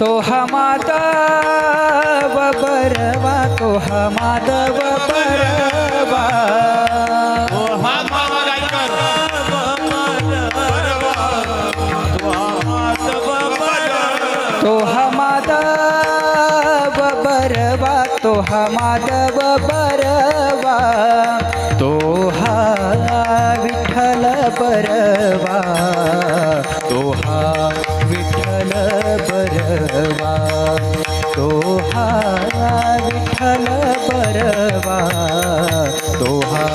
तो माधव बरवा तो हा माधव बरवा। तो हा माधव बरवा तो हा माधव बरवा। विठ्ठल बरवा तो हा विठ्ठल बरवा तो हा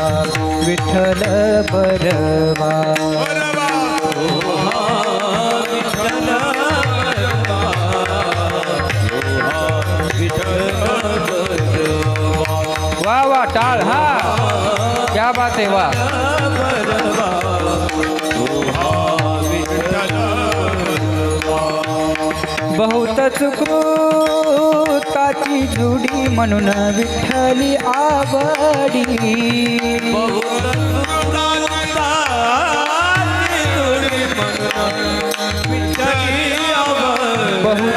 विठ्ठल बरवा वा वा टाळ हा. क्या बात आहे वा. बहुत ताची जुडी म्हणून विठ्ठली आवडी. बहुत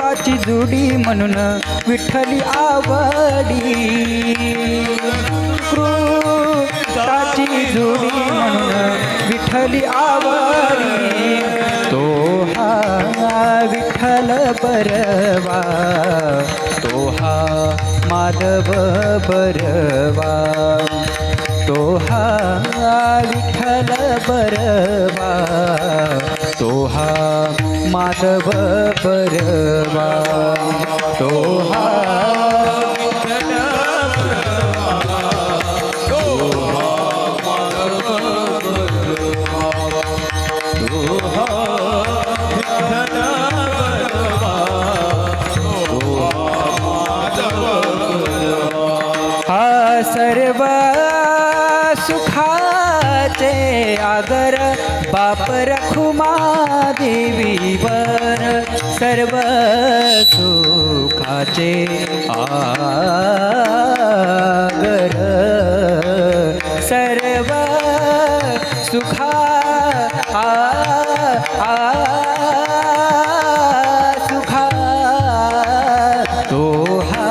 ताची जुडी म्हणून विठ्ठली आवडी. कृताची जुडी म्हणून विठ्ठली आवडी. विठ्ठल बरवा तोहा माधव बरवा तोहा विठ्ठल बरवा तोहा माधव बरवा तोहा सुखाचे आगर बाप रखुमा देवीवर सर्व सुखाचे आगर सर्व सुखा आ आ सुखा तो हा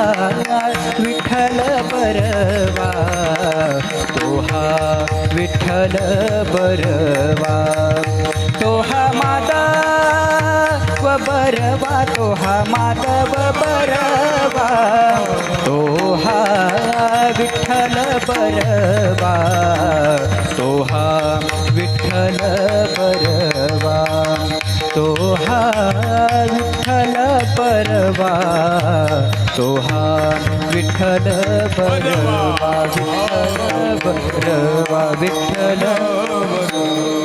विठ्ठल परवा विठ्ठल बरवा. तो हा माधव बरवा तो हा माधव बरवा. तो हा विठ्ठल बरवा. तो हा विठ्ठल बरवा. तो हा विठ्ठल परवा तो हा विठ्ठल बरवा विठ्ठल बरवा विठ्ठल